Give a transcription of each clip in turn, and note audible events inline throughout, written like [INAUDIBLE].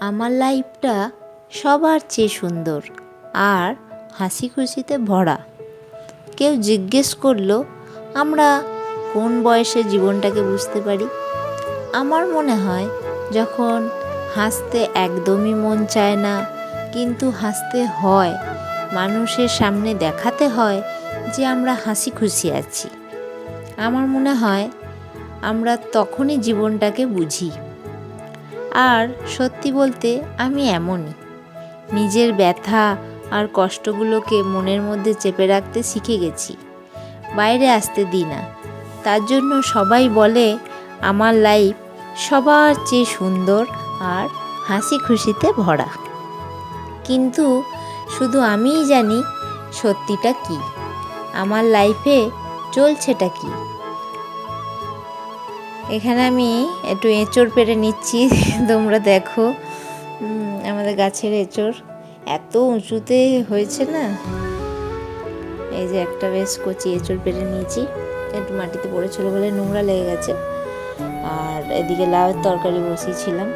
আমার লাইফটা সবার চেয়ে সুন্দর আর হাসি খুশিতে ভরা। কেউ জিজ্ঞেস করল, আমরা কোন বয়সে জীবনটাকে বুঝতে পারি? আমার মনে হয়, যখন হাসতে একদমই মন চায় না, কিন্তু হাসতে হয়, মানুষের সামনে দেখাতে হয় যে আমরা হাসি খুশি আছি। আমার মনে হয়, আমরা তখনই জীবনটাকে বুঝি। আর সত্যি বলতে আমি এমনই। নিজের ব্যথা আর কষ্টগুলোকে মনের মধ্যে চেপে রাখতে শিখে গেছি। বাইরে আসতে দিই না। তার জন্য সবাই বলে, আমার লাইফ সবার চেয়ে সুন্দর আর হাসি খুশিতে ভরা। কিন্তু শুধু আমিই জানি সত্যিটা কি। আমার লাইফে চলছেটা কি। এখানে আমি একটু এঁচড় পেরে নিচ্ছি, [LAUGHS] তোমরা দেখো। আমাদের গাছের এঁচড় এত উঁচুতে হয়েছে না? এই যে একটা বেশ কচি এঁচড় পেরে নিয়েছি, একটু মাটিতে পড়েছিল বলে নোংরা লেগে গেছে। আর এদিকে লাউয়ের তরকারি বসিয়েছিলাম।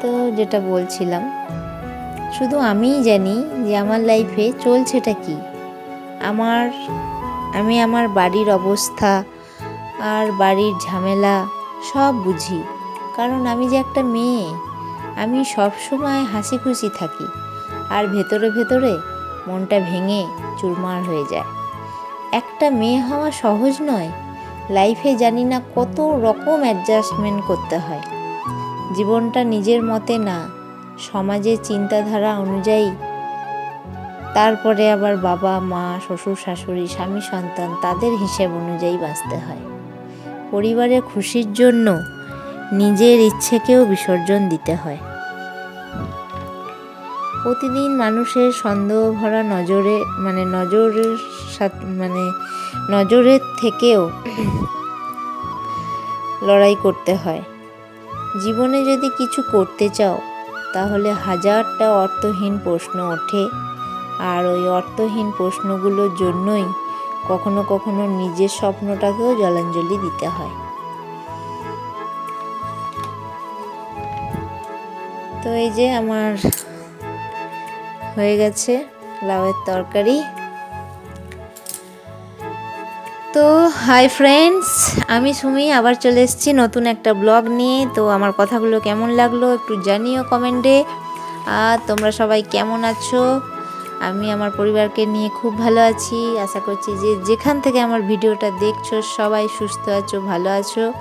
তো যেটা বলছিলাম, শুধু আমিই জানি যে আমার লাইফে চলছেটা কি। আমার, আমি আমার বাড়ির অবস্থা আর বাড়ির ঝামেলা সব বুঝি। কারণ আমি যে একটা মেয়ে, আমি সব সময় হাসি খুশি থাকি আর ভেতরে ভেতরে মনটা ভেঙে চুরমার হয়ে যায়। একটা মেয়ে হওয়া সহজ নয়, লাইফে জানি না কত রকম অ্যাডজাস্টমেন্ট করতে হয়। জীবনটা নিজের মতে না, সমাজের চিন্তাধারা অনুযায়ী। তারপরে আবার বাবা, মা, শ্বশুর, শাশুড়ি, স্বামী, সন্তান তাদের হিসেব অনুযায়ী বাঁচতে হয়। পরিবারের খুশির জন্য নিজের ইচ্ছেকেও বিসর্জন দিতে হয়। প্রতিদিন মানুষের সন্দেহ ভরা নজরে মানে নজরের সাথে মানে নজরের থেকেও লড়াই করতে হয়। জীবনে যদি কিছু করতে চাও, তাহলে হাজারটা অর্থহীন প্রশ্ন ওঠে। আর ওই অর্থহীন প্রশ্নগুলোর জন্যই কখনো কখনো নিজের স্বপ্নটাকেও জলাঞ্জলি দিতে হয়। তো এই যে আমার হয়ে গেছে লাউয়ের তরকারি। তো হাই ফ্রেন্ডস, আমি সুমি আবার চলে এসেছি নতুন একটা ব্লগ নিয়ে। তো আমার কথাগুলো কেমন লাগল একটু জানিও কমেন্টে। আর তোমরা সবাই কেমন আছো? আমি আমার পরিবারকে নিয়ে খুব ভালো আছি। আশা করছি যে যেখান থেকে আমার ভিডিওটা দেখছ, সবাই সুস্থ আছো, ভালো আছো।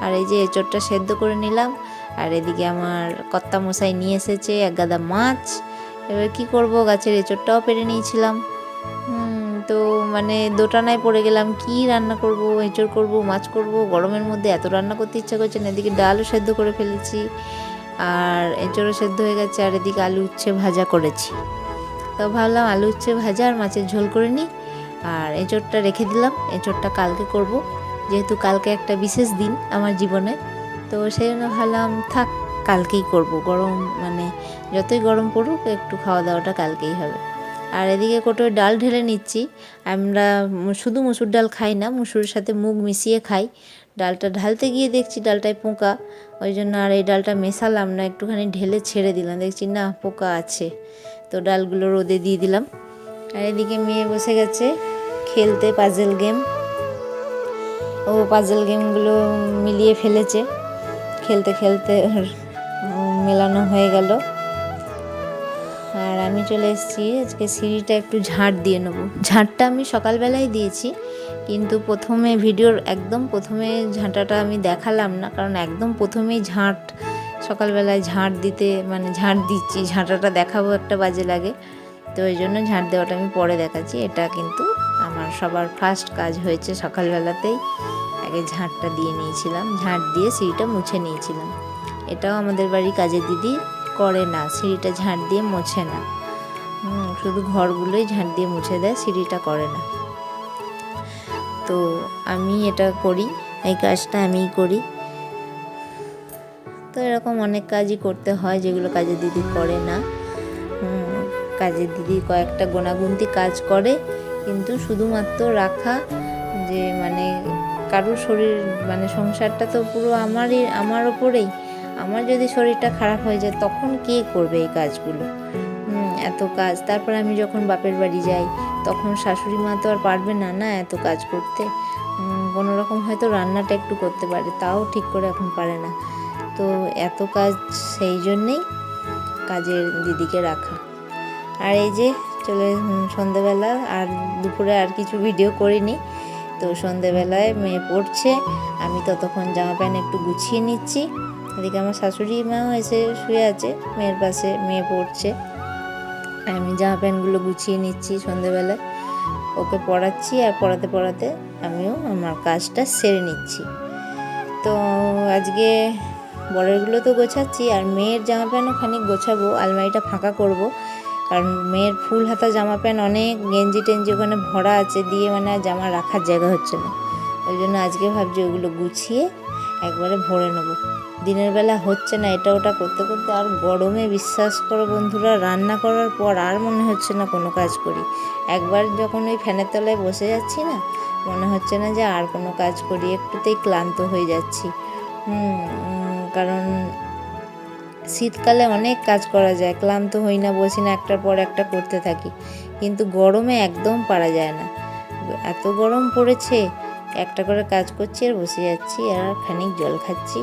আর এই যে এঁচোড়টা সেদ্ধ করে নিলাম। আর এদিকে আমার কত্তা মশাই নিয়ে এসেছে এক গাদা মাছ। এবার কি করব? গাছের এঁচোড়টাও পেরে নিয়েছিলাম। তো মানে দোটানায় পড়ে গেলাম। কি রান্না করব? এঁচোড় করব? মাছ করব? গরমের মধ্যে এত রান্না করতে ইচ্ছা করছে না। এদিকে ডালও সেদ্ধ করে ফেলেছি। আর এঁচোড়ও সেদ্ধ হয়ে গেছে। আর এদিকে আলু উচ্ছে ভাজা করেছি। তো ভাবলাম আলু উচ্ছে ভাজা আর মাছের ঝোল করে নিই। আর এঁচোড়টা রেখে দিলাম। এঁচোড়টা কালকে করব। যেহেতু কালকে একটা বিশেষ দিন আমার জীবনে। তো সেই জন্য ভাবলাম থাক, কালকেই করব। গরম মানে যতই গরম পড়ুক, একটু খাওয়া দাওয়াটা কালকেই হবে। আর এদিকে কোটোয় ডাল ঢেলে নিচ্ছি। আমরা শুধু মুসুর ডাল খাই না, মুসুরের সাথে মুগ মিশিয়ে খাই। ডালটা ঢালতে গিয়ে দেখছি ডালটায় পোকা। ওই জন্য আর এই ডালটা মেশালাম না, একটুখানি ঢেলে ছেড়ে দিলাম। দেখছি না, পোকা আছে। তো ডালগুলো রোদে দিয়ে দিলাম। আর এদিকে মেয়ে বসে গেছে খেলতে পাজেল গেম ও পাজেল গেমগুলো মিলিয়ে ফেলেছে। খেলতে খেলতে মেলানো হয়ে গেল। আর আমি চলে এসেছি, আজকে সিঁড়িটা একটু ঝাঁট দিয়ে নেব। ঝাঁটটা আমি সকালবেলায় দিয়েছি, কিন্তু প্রথমে ভিডিওর একদম প্রথমে ঝাঁটাটা আমি দেখালাম না, কারণ একদম প্রথমেই ঝাঁট সকালবেলায় ঝাঁট দিতে মানে ঝাঁট দিচ্ছি, ঝাঁটাটা দেখাবো একটা বাজে লাগে। তো ওই জন্য ঝাঁট দেওয়াটা আমি পরে দেখাচ্ছি। এটা কিন্তু আমার সবার ফার্স্ট কাজ হয়েছে সকালবেলাতেই। আগে ঝাঁটটা দিয়ে নিয়েছিলাম। ঝাঁট দিয়ে সিঁড়িটা মুছে নিয়েছিলাম। এটাও আমাদের বাড়ি কাজের দিদি করে না। সিঁড়িটা ঝাঁট দিয়ে মোছে না। শুধু ঘরগুলোই ঝাঁট দিয়ে মুছে দেয়, সিঁড়িটা করে না। তো আমি এটা করি, এই কাজটা আমিই করি। তো এরকম অনেক কাজই করতে হয় যেগুলো কাজের দিদি করে না। কাজের দিদি কয়েকটা গোনাগুনতি কাজ করে, কিন্তু শুধুমাত্র রাখা যে মানে কারোর শরীর মানে সংসারটা তো পুরো আমারই, আমার ওপরেই। আমার যদি শরীরটা খারাপ হয়ে যায় তখন কে করবে এই কাজগুলো? এত কাজ। তারপর আমি যখন বাপের বাড়ি যাই, তখন শাশুড়ি মা তো আর পারবে না না এত কাজ করতে। কোনো রকম হয়তো রান্নাটা একটু করতে পারে, তাও ঠিক করে এখন পারে না। তো এত কাজ সেই জন্যেই কাজের দিদিকে রাখা। আর এই যে চলে সন্ধেবেলা আর দুপুরে আর কিছু ভিডিও করিনি। তো সন্ধেবেলায় মেয়ে পড়ছে, আমি ততক্ষণ জামা প্যান্ট একটু গুছিয়ে নিচ্ছি। এদিকে আমার শাশুড়ি মাও এসে শুয়ে আছে, মেয়ের পাশে মেয়ে পড়ছে। আমি জামা প্যান্টগুলো গুছিয়ে নিচ্ছি সন্ধেবেলায়। ওকে পড়াচ্ছি আর পড়াতে পড়াতে আমিও আমার কাজটা সেরে নিচ্ছি। তো আজকে বড়েরগুলো তো গোছাচ্ছি আর মেয়ের জামা প্যান্টও খানিক গোছাবো আলমারিটা ফাঁকা করব। কারণ মেয়ের ফুল হাতা জামা প্যান্ট অনেক গেঞ্জি টেঞ্জি ওখানে ভরা আছে দিয়ে মানে জামা রাখার জায়গা হচ্ছে না। ওই জন্য আজকে ভাবছি ওগুলো গুছিয়ে একবারে ভরে নেব। দিনের বেলা হচ্ছে না এটা ওটা করতে করতে আর গরমে বিশ্বাস করো বন্ধুরা রান্না করার পর আর মনে হচ্ছে না কোনো কাজ করি। একবার যখন ওই ফ্যানের তলায় বসে যাচ্ছি না মনে হচ্ছে না যে আর কোনো কাজ করি একটুতেই ক্লান্ত হয়ে যাচ্ছি। হুম, কারণ শীতকালে অনেক কাজ করা যায়, ক্লান্ত হই না, বসি না, একটার পর একটা করতে থাকি। কিন্তু গরমে একদম পারা যায় না। এত গরম পড়েছে, একটা করে কাজ করছি আর বসে যাচ্ছি আর খানিক জল খাচ্ছি।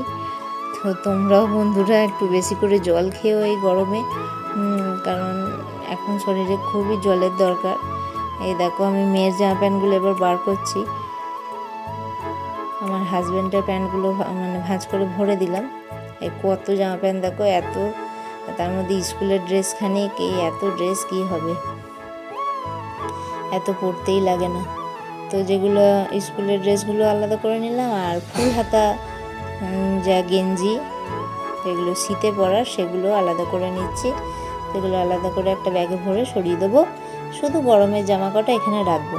তো তোমরাও বন্ধুরা একটু বেশি করে জল খেয়েও এই গরমে। কারণ এখন শরীরে খুবই জলের দরকার। এই দেখো আমি মেয়ের জামা প্যান্টগুলো এবার বার করছি। আমার হাজব্যান্ডের প্যান্টগুলো মানে ভাঁজ করে ভরে দিলাম। কত জামা প্যান্ট দেখো, এত। তার মধ্যে স্কুলের ড্রেস খানিক, এই এত ড্রেস কি হবে? এত পরতেই লাগে না। তো যেগুলো স্কুলের ড্রেসগুলো আলাদা করে নিলাম, আর ফুল হাতা যা গেঞ্জি যেগুলো শীতে পরার সেগুলো আলাদা করে নিচ্ছি। সেগুলো আলাদা করে একটা ব্যাগে ভরে সরিয়ে দেবো। শুধু গরমের জামা কটা এখানে রাখব।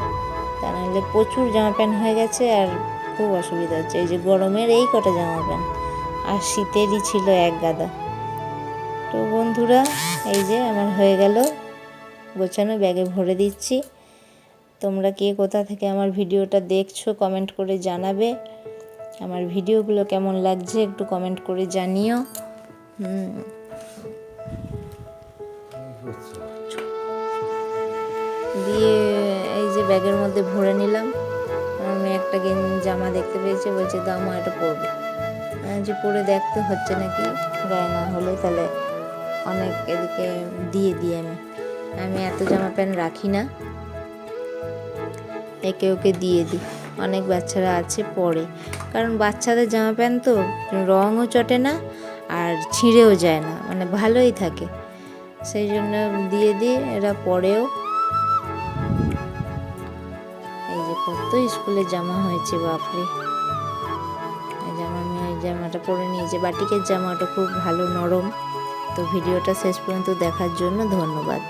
তা নাহলে প্রচুর জামা প্যান্ট হয়ে গেছে, আর খুব অসুবিধা হচ্ছে। এই যে গরমের এই কটা জামা প্যান্ট। আর শীতেরই ছিল এক গাদা। তো বন্ধুরা, এই যে আমার হয়ে গেল গোছানো, ব্যাগে ভরে দিচ্ছি। তোমরা কে কোথা থেকে আমার ভিডিওটা দেখছ কমেন্ট করে জানাবে। আমার ভিডিওগুলো কেমন লাগছে, একটু কমেন্ট করে জানিও। দিয়ে এই যে ব্যাগের মধ্যে ভরে নিলাম। মেয়ে একটা জামা দেখতে পেয়েছে, বলছে, দাও মা, এটা আমি যে পরে দেখতে হচ্ছে নাকি? গায়ে না, হলে তাহলে অনেক এদিকে দিয়ে দিই আমি। আমি এত জামা প্যান্ট রাখি না। একে ওকে দিয়ে দিই। অনেক বাচ্চারা আছে পরে কারণ বাচ্চাদের জামা প্যান্ট তো রঙও চটে না আর ছিঁড়েও যায় না মানে ভালোই থাকে। সেই জন্য দিয়ে দিই, এরা পরেও এই যে কত স্কুলের জামা হয়েছে, বাপরে। জামাটা পরে নিয়েছে। বাটিকের জামাটা খুব ভালো, নরম। তো ভিডিওটা শেষ পর্যন্ত দেখার জন্য ধন্যবাদ।